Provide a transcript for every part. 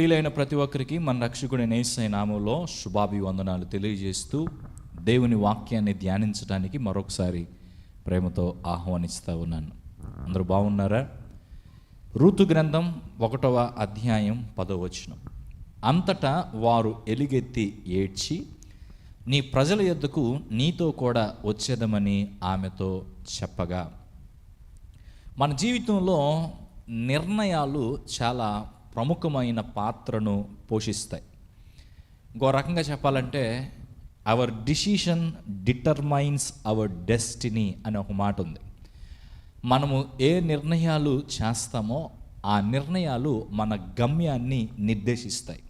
ప్రియులైన ప్రతి ఒక్కరికి మన రక్షకుడి నేసై నామంలో శుభాభివందనాలు తెలియజేస్తూ దేవుని వాక్యాన్ని ధ్యానించడానికి మరొకసారి ప్రేమతో ఆహ్వానిస్తూ ఉన్నాను. అందరూ బాగున్నారా? ఋతు గ్రంథం ఒకటవ అధ్యాయం పదవచనం అంతటా వారు ఎలుగెత్తి ఏడ్చి నీ ప్రజల యొద్దకు నీతో కూడా వచ్చేదమని ఆమెతో చెప్పగా. మన జీవితంలో నిర్ణయాలు చాలా ప్రముఖమైన పాత్రను పోషిస్తాయి. ఇంకో రకంగా చెప్పాలంటే our decision determines our destiny అనే ఒక మాట ఉంది. మనము ఏ నిర్ణయాలు చేస్తామో ఆ నిర్ణయాలు మన గమ్యాన్ని నిర్దేశిస్తాయి.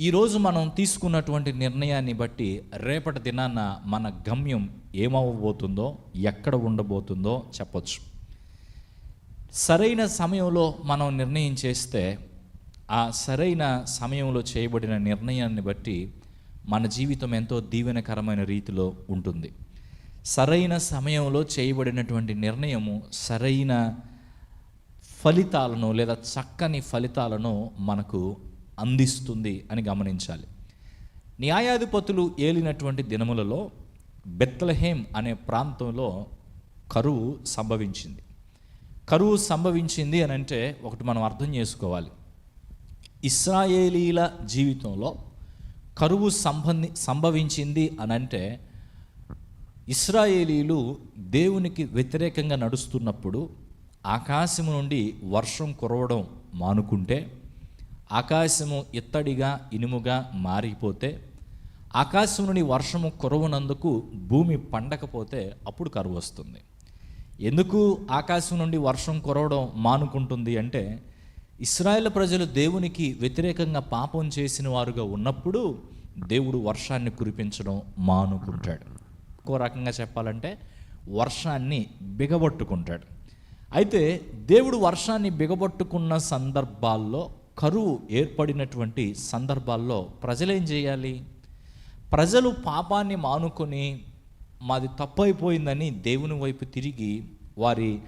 ఈరోజు మనం తీసుకున్నటువంటి నిర్ణయాన్ని బట్టి రేపటి దినాన మన గమ్యం ఏమవ్వబోతుందో ఎక్కడ ఉండబోతుందో చెప్పొచ్చు. సరైన సమయంలో మనం నిర్ణయం చేస్తే ఆ సరైన సమయంలో చేయబడిన నిర్ణయాన్ని బట్టి మన జీవితం ఎంతో దీవెనకరమైన రీతిలో ఉంటుంది. సరైన సమయంలో చేయబడినటువంటి నిర్ణయము సరైన ఫలితాలను లేదా చక్కని ఫలితాలను మనకు అందిస్తుంది అని గమనించాలి. న్యాయాధిపతులు ఏలినటువంటి దినములలో బెత్తలహేమ్ అనే ప్రాంతంలో కరువు సంభవించింది. కరువు సంభవించింది అని అంటే ఒకటి మనం అర్థం చేసుకోవాలి. ఇస్రాయేలీల జీవితంలో కరువు సంబంధి సంభవించింది అని అంటే ఇస్రాయేలీలు దేవునికి వ్యతిరేకంగా నడుస్తున్నప్పుడు ఆకాశము నుండి వర్షం కురవడం మానుకుంటే ఆకాశము ఇత్తడిగా ఇనుముగా మారిపోతే ఆకాశం నుండి వర్షము కురవనందుకు భూమి పండకపోతే అప్పుడు కరువు వస్తుంది. ఎందుకు ఆకాశం నుండి వర్షం కురవడం మానుకుంటుంది అంటే ఇస్రాయేల్ ప్రజలు దేవునికి వ్యతిరేకంగా పాపం చేసిన వారుగా ఉన్నప్పుడు దేవుడు వర్షాన్ని కురిపించడం మానుకుంటాడు. ఇంకో రకంగా చెప్పాలంటే వర్షాన్ని బిగబట్టుకుంటాడు. అయితే దేవుడు వర్షాన్ని బిగబట్టుకున్న సందర్భాల్లో కరువు ఏర్పడినటువంటి సందర్భాల్లో ప్రజలేం చేయాలి? ప్రజలు పాపాన్ని మానుకొని మాది తప్పైపోయిందని దేవుని వైపు తిరిగి వారి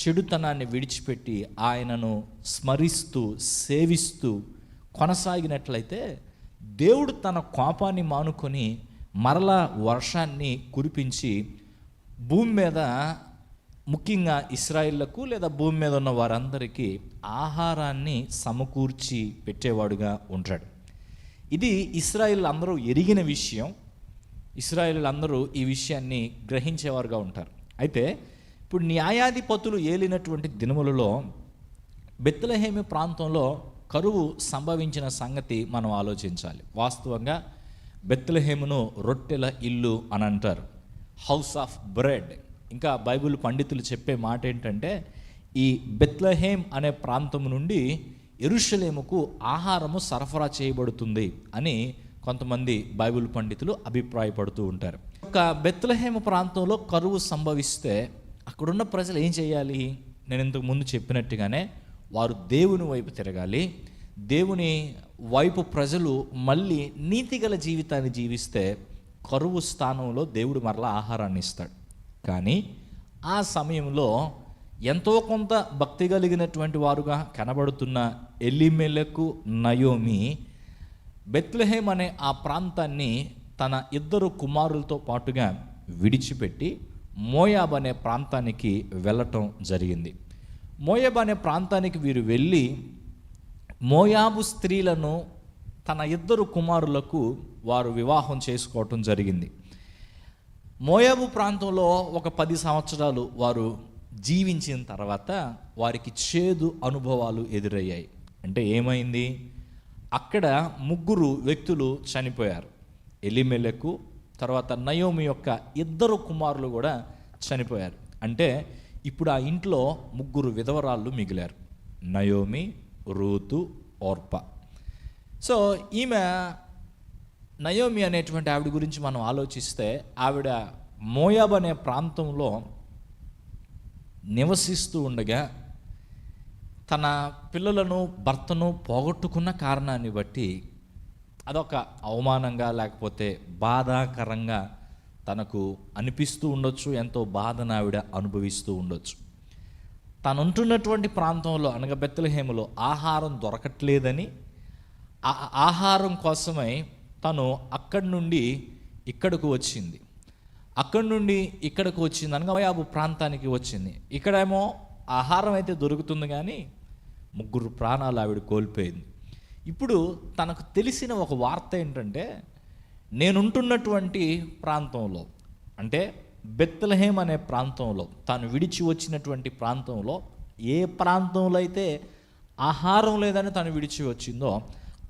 చెడుతనాన్ని విడిచిపెట్టి ఆయనను స్మరిస్తూ సేవిస్తూ కొనసాగినట్లయితే దేవుడు తన కోపాన్ని మానుకొని మరలా వర్షాన్ని కురిపించి భూమి మీద ముఖ్యంగా ఇస్రాయిళ్ళకు లేదా భూమి మీద ఉన్న వారందరికీ ఆహారాన్ని సమకూర్చి పెట్టేవాడుగా ఉంటాడు. ఇది ఇస్రాయిల్ అందరూ ఎరిగిన విషయం. ఇస్రాయిల్ అందరూ ఈ విషయాన్ని గ్రహించేవారుగా ఉంటారు. అయితే ఇప్పుడు న్యాయాధిపతులు ఏలినటువంటి దినములలో బెత్తలహేమి ప్రాంతంలో కరువు సంభవించిన సంగతి మనం ఆలోచించాలి. వాస్తవంగా బెత్తలహేమును రొట్టెల ఇల్లు అని అంటారు. House of bread. ఇంకా బైబిల్ పండితులు చెప్పే మాట ఏంటంటే ఈ బెత్లహేమ్ అనే ప్రాంతం నుండి ఎరుషలేముకు ఆహారము సరఫరా చేయబడుతుంది అని కొంతమంది బైబిల్ పండితులు అభిప్రాయపడుతూ ఉంటారు. ఒక బెత్లహేమ ప్రాంతంలో కరువు సంభవిస్తే అక్కడున్న ప్రజలు ఏం చేయాలి? నేను ఇంతకు ముందు చెప్పినట్టుగానే వారు దేవుని వైపు తిరగాలి. దేవుని వైపు ప్రజలు మళ్ళీ నీతిగల జీవితాన్ని జీవిస్తే కరువు స్థానంలో దేవుడు మరలా ఆహారాన్ని ఇస్తాడు. కానీ ఆ సమయంలో ఎంతో కొంత భక్తి కలిగినటువంటి వారుగా కనబడుతున్న ఎల్లిమెలకు నయోమి బెత్లహేమ్ అనే ఆ ప్రాంతాన్ని తన ఇద్దరు కుమారులతో పాటుగా విడిచిపెట్టి మోయాబ్ అనే ప్రాంతానికి వెళ్ళటం జరిగింది. మోయాబ్ అనే ప్రాంతానికి వీరు వెళ్ళి మోయాబు స్త్రీలను తన ఇద్దరు కుమారులకు వారు వివాహం చేసుకోవటం జరిగింది. మోయాబు ప్రాంతంలో ఒక పది సంవత్సరాలు వారు జీవించిన తర్వాత వారికి చేదు అనుభవాలు ఎదురయ్యాయి. అంటే ఏమైంది? అక్కడ ముగ్గురు వ్యక్తులు చనిపోయారు. ఎలిమెలకు తర్వాత నయోమి యొక్క ఇద్దరు కుమారులు కూడా చనిపోయారు. అంటే ఇప్పుడు ఆ ఇంట్లో ముగ్గురు విధవరాళ్ళు మిగిలారు. Naomi Ruth Orpah. సో ఈమె నయోమి అనేటువంటి ఆవిడ గురించి మనం ఆలోచిస్తే ఆవిడ మోయాబ్ అనే ప్రాంతంలో నివసిస్తూ ఉండగా తన పిల్లలను భర్తను పోగొట్టుకున్న కారణాన్ని బట్టి అదొక అవమానంగా లేకపోతే బాధాకరంగా తనకు అనిపిస్తూ ఉండొచ్చు ఎంతో బాధను ఆవిడ అనుభవిస్తూ ఉండొచ్చు. తను ఉంటున్నటువంటి ప్రాంతంలో అనగా బెత్తలహేమలో ఆహారం దొరకట్లేదని ఆ- ఆహారం కోసమై తను అక్కడి నుండి ఇక్కడకు వచ్చింది. అక్కడి నుండి ఇక్కడకు వచ్చింది అనగా మోయాబు ప్రాంతానికి వచ్చింది. ఇక్కడేమో ఆహారం అయితే దొరుకుతుంది కానీ ముగ్గురు ప్రాణాలు ఆవిడ కోల్పోయింది. ఇప్పుడు తనకు తెలిసిన ఒక వార్త ఏంటంటే నేనుంటున్నటువంటి ప్రాంతంలో అంటే బెత్తలహేమ్ అనే ప్రాంతంలో తాను విడిచి వచ్చినటువంటి ప్రాంతంలో ఏ ప్రాంతంలో అయితే ఆహారం లేదని తను విడిచి వచ్చిందో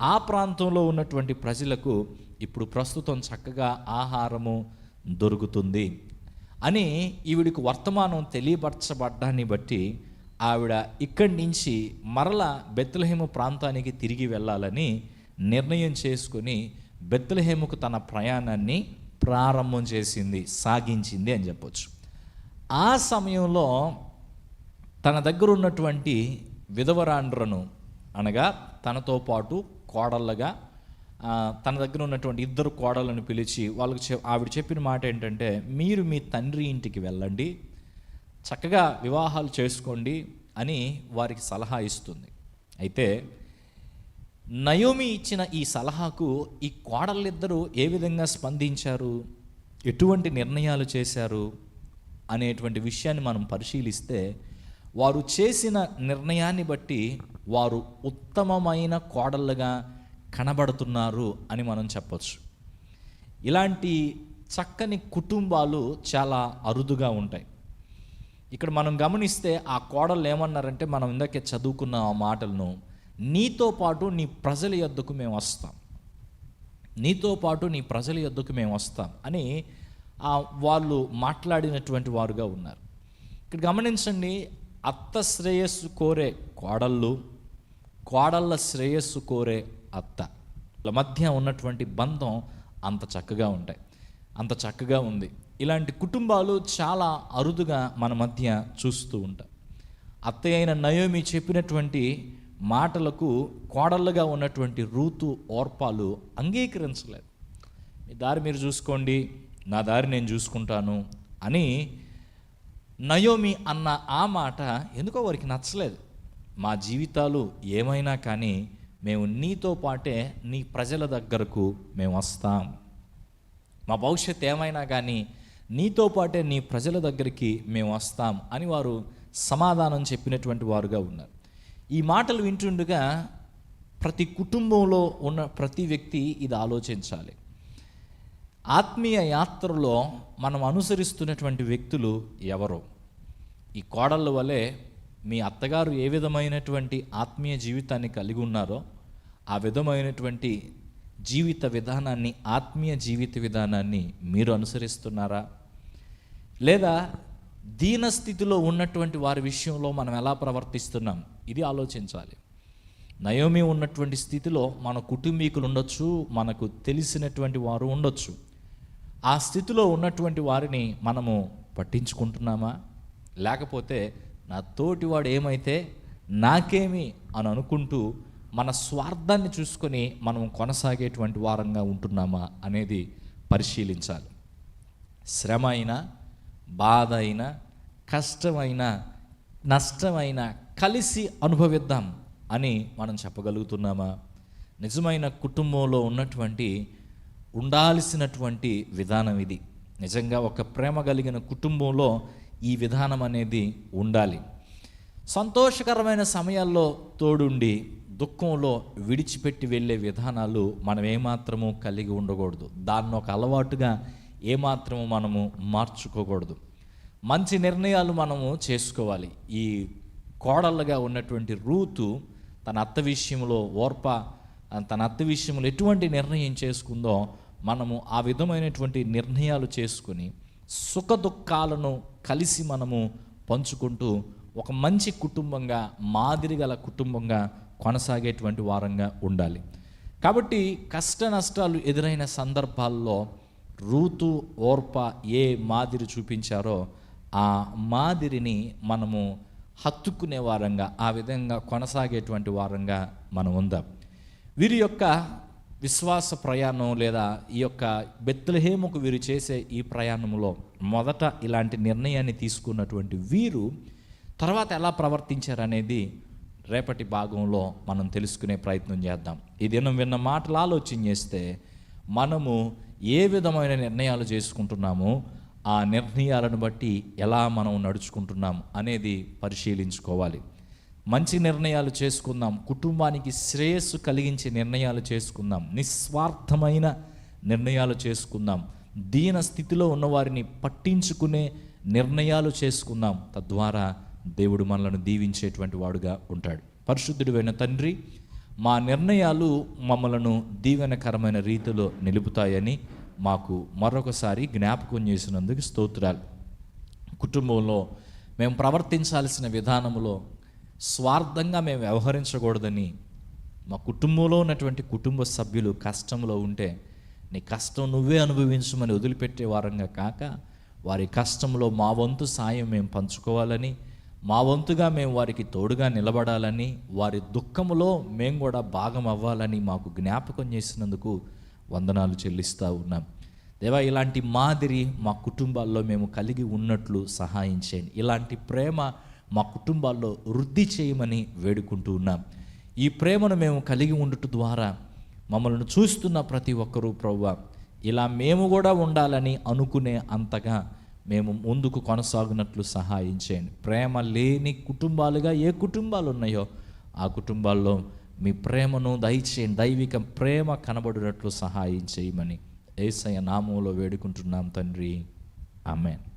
ఆ ప్రాంతంలో ఉన్నటువంటి ప్రజలకు ఇప్పుడు ప్రస్తుతం చక్కగా ఆహారము దొరుకుతుంది అని ఈవిడికి వర్తమానం తెలియపరచబడ్డాన్ని బట్టి ఆవిడ ఇక్కడి నుంచి మరల బెత్లహేము ప్రాంతానికి తిరిగి వెళ్ళాలని నిర్ణయం చేసుకుని బెత్లహేముకు తన ప్రయాణాన్ని ప్రారంభం చేసింది సాగించింది అని చెప్పొచ్చు. ఆ సమయంలో తన దగ్గర ఉన్నటువంటి విధవరాండ్రను అనగా తనతో పాటు కోడళ్ళగా తన దగ్గర ఉన్నటువంటి ఇద్దరు కోడలను పిలిచి వాళ్ళకి చె ఆవిడ చెప్పిన మాట ఏంటంటే మీరు మీ తండ్రి ఇంటికి వెళ్ళండి చక్కగా వివాహాలు చేసుకోండి అని వారికి సలహా ఇస్తుంది. అయితే నయోమి ఇచ్చిన ఈ సలహాకు ఈ కోడళ్ళిద్దరూ ఏ విధంగా స్పందించారు? ఎటువంటి నిర్ణయాలు చేశారు? అనేటువంటి విషయాన్ని మనం పరిశీలిస్తే వారు చేసిన నిర్ణయాన్ని బట్టి వారు ఉత్తమమైన కోడళ్ళుగా కనబడుతున్నారు అని మనం చెప్పచ్చు. ఇలాంటి చక్కని కుటుంబాలు చాలా అరుదుగా ఉంటాయి. ఇక్కడ మనం గమనిస్తే ఆ కోడలు ఏమన్నారంటే మనం ఇందాకే చదువుకున్న ఆ మాటలను నీతో పాటు నీ ప్రజల యొద్దకు మేము వస్తాం. నీతో పాటు నీ ప్రజల యొద్దకు మేము వస్తాం. అని వాళ్ళు మాట్లాడినటువంటి వారుగా ఉన్నారు. ఇక్కడ గమనించండి అత్త శ్రేయస్సు కోరే కోడళ్ళు కోడళ్ళ శ్రేయస్సు కోరే అత్త. మధ్య ఉన్నటువంటి బంధం అంత చక్కగా ఉంటాయి. అంత చక్కగా ఉంది. ఇలాంటి కుటుంబాలు చాలా అరుదుగా మన మధ్య చూస్తూ ఉంటాం అత్తయ్య అయిన నయోమి చెప్పినటువంటి మాటలకు కోడళ్ళగా ఉన్నటువంటి రూతు ఓర్పాలు అంగీకరించలేదు. మీ దారి మీరు చూసుకోండి నా దారి నేను చూసుకుంటాను అని నయోమి అన్న ఆ మాట ఎందుకో వారికి నచ్చలేదు. మా జీవితాలు ఏమైనా కానీ మేము నీతో పాటే నీ ప్రజల దగ్గరకు మేము వస్తాం. మా భవిష్యత్ ఏమైనా కానీ నీతో పాటే నీ ప్రజల దగ్గరికి మేము వస్తాం అని వారు సమాధానం చెప్పినటువంటి వారుగా ఉన్నారు. ఈ మాటలు వింటుండగా ప్రతి కుటుంబంలో ఉన్న ప్రతి వ్యక్తి ఇది ఆలోచించాలి. ఆత్మీయ యాత్రలో మనం అనుసరిస్తున్నటువంటి వ్యక్తులు ఎవరు? ఈ కోడళ్ళ వలె మీ అత్తగారు ఏ విధమైనటువంటి ఆత్మీయ జీవితాన్ని కలిగి ఉన్నారో ఆ విధమైనటువంటి జీవిత విధానాన్ని ఆత్మీయ జీవిత విధానాన్ని మీరు అనుసరిస్తున్నారా? లేదా దీన స్థితిలో ఉన్నటువంటి వారి విషయంలో మనం ఎలా ప్రవర్తిస్తున్నాం? ఇది ఆలోచించాలి. నయోమి ఉన్నటువంటి స్థితిలో మన కుటుంబీకులు ఉండొచ్చు మనకు తెలిసినటువంటి వారు ఉండొచ్చు. ఆ స్థితిలో ఉన్నటువంటి వారిని మనము పట్టించుకుంటున్నామా? లేకపోతే నా తోటివాడు ఏమైతే నాకేమి అని అనుకుంటూ మన స్వార్థాన్ని చూసుకొని మనం కొనసాగేటువంటి వారంగా ఉంటున్నామా అనేది పరిశీలించాలి. శ్రమ అయినా బాధ అయినా కష్టమైన నష్టమైన కలిసి అనుభవిద్దాం అని మనం చెప్పగలుగుతున్నామా? నిజమైన కుటుంబంలో ఉన్నటువంటి ఉండాల్సినటువంటి విధానం ఇది. నిజంగా ఒక ప్రేమ కలిగిన కుటుంబంలో ఈ విధానం అనేది ఉండాలి. సంతోషకరమైన సమయాల్లో తోడుండి దుఃఖంలో విడిచిపెట్టి వెళ్ళే విధానాలు మనం ఏమాత్రము కలిగి ఉండకూడదు. దాన్ని ఒక అలవాటుగా ఏమాత్రము మనము మార్చుకోకూడదు. మంచి నిర్ణయాలు మనము చేసుకోవాలి. ఈ కోడళ్ళగా ఉన్నటువంటి రూతు తన అత్త విషయంలో ఓర్ప తన అత్త విషయంలో ఎటువంటి నిర్ణయం చేసుకుందో మనము ఆ విధమైనటువంటి నిర్ణయాలు చేసుకుని సుఖ దుఃఖాలను కలిసి మనము పంచుకుంటూ ఒక మంచి కుటుంబంగా మాదిరి గల కుటుంబంగా కొనసాగేటువంటి వారంగా ఉండాలి. కాబట్టి కష్ట నష్టాలు ఎదురైన సందర్భాల్లో రూతు ఓర్ప ఏ మాదిరి చూపించారో ఆ మాదిరిని మనము హత్తుకునే వారంగా ఆ విధంగా కొనసాగేటువంటి వారంగా మనం ఉందాం. వీరి యొక్క విశ్వాస ప్రయాణం లేదా ఈ యొక్క బెత్లహేముకు వీరు చేసే ఈ ప్రయాణంలో మొదట ఇలాంటి నిర్ణయాన్ని తీసుకున్నటువంటి వీరు తర్వాత ఎలా ప్రవర్తించారనేది రేపటి భాగంలో మనం తెలుసుకునే ప్రయత్నం చేద్దాం. ఈ దినం విన్న మాటలు ఆలోచన చేస్తే మనము ఏ విధమైన నిర్ణయాలు చేసుకుంటున్నామో ఆ నిర్ణయాలను బట్టి ఎలా మనం నడుచుకుంటున్నాం అనేది పరిశీలించుకోవాలి. మంచి నిర్ణయాలు చేసుకుందాం కుటుంబానికి శ్రేయస్సు కలిగించే నిర్ణయాలు చేసుకుందాం నిస్వార్థమైన నిర్ణయాలు చేసుకుందాం దీన స్థితిలో ఉన్నవారిని పట్టించుకునే నిర్ణయాలు చేసుకుందాం. తద్వారా దేవుడు మనలను దీవించేటువంటి వాడుగా ఉంటాడు. పరిశుద్ధుడు తండ్రి మా నిర్ణయాలు మమ్మలను దీవెనకరమైన రీతిలో నిలుపుతాయని మాకు మరొకసారి జ్ఞాపకం చేసినందుకు స్తోత్రాలు. కుటుంబంలో మేము ప్రవర్తించాల్సిన విధానంలో స్వార్థంగా మేము వ్యవహరించకూడదని మా కుటుంబంలో ఉన్నటువంటి కుటుంబ సభ్యులు కష్టంలో ఉంటే నీ కష్టం నువ్వే అనుభవించమని వదిలిపెట్టే వారంగా కాక వారి కష్టంలో మా వంతు సాయం మేము పంచుకోవాలని మా వంతుగా మేము వారికి తోడుగా నిలబడాలని వారి దుఃఖములో మేము కూడా భాగం అవ్వాలని మాకు జ్ఞాపకం చేసినందుకు వందనాలు చెల్లిస్తూ ఉన్నాం. దేవా ఇలాంటి మాదిరి మా కుటుంబాల్లో మేము కలిగి ఉన్నట్లు సహాయం చేయండి. ఇలాంటి ప్రేమ మా కుటుంబాల్లో వృద్ధి చేయమని వేడుకుంటూ ఉన్నాం. ఈ ప్రేమను మేము కలిగి ఉండటం ద్వారా మమ్మల్ని చూస్తున్న ప్రతి ఒక్కరూ ప్రవ్వ ఇలా మేము కూడా ఉండాలని అనుకునే అంతగా మేము ముందుకు కొనసాగినట్లు సహాయం చేయండి. ప్రేమ లేని కుటుంబాలుగా ఏ కుటుంబాలు ఉన్నాయో ఆ కుటుంబాల్లో మీ ప్రేమను దయచేయండి. దైవిక ప్రేమ కనబడినట్లు సహాయం చేయమని ఏసయ నామంలో వేడుకుంటున్నాం తండ్రి. ఆమెన్.